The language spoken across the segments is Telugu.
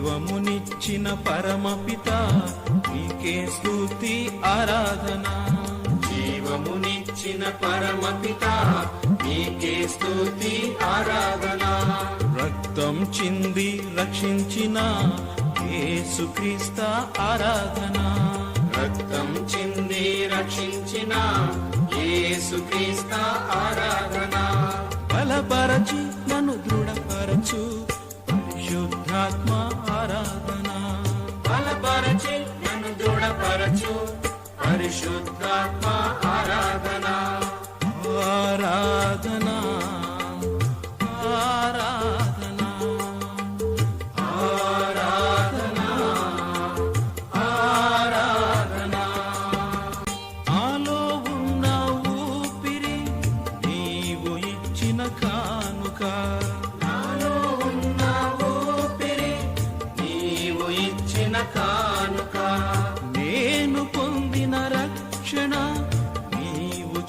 జీవమునిచ్చిన పరమపిత నీకే స్థుతి ఆరాధన. జీవమునిచ్చిన పరమపిత నీకే స్థుతి ఆరాధన. రక్తం చింది రక్షించిన యేసుక్రీస్త ఆరాధన. రక్తం చింది రక్షించిన యేసుక్రీస్త ఆరాధన. బలపరచి నన్ను దృఢపరచు పరిశుద్ధాత్మా ఆరాధన బలపరచి నన్ను దృఢపరచు. పరిశుద్ధాత్మ ఆరాధన. ఆరాధనా.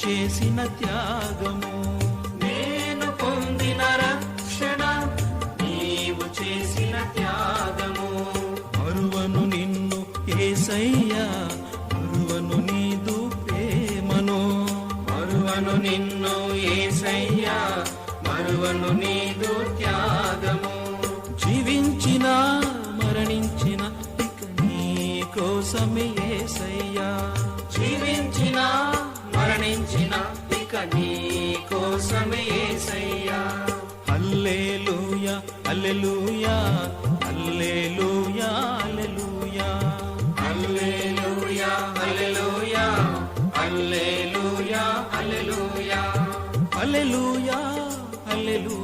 చేసిన త్యాగము. నేను పొందిన రక్షణ నీవు చేసిన త్యాగము. మరువను నిన్ను ఏసయ్యా మరువను నీదు ప్రేమను. మరువను నిన్ను ఏసయ్యా మరువను నీదు త్యాగము. జీవించిన మరణించిన ఇక నీ కోసమే నీ కోసమే ఏసయ్యా హల్లెలూయా హల్లెలూయా హల్లెలూయా హల్లెలూయా. హల్లెలూయా హల్లెలూయా హల్లెలూయా హల్లెలూయా. హల్లెలూయా హల్లెలూయా.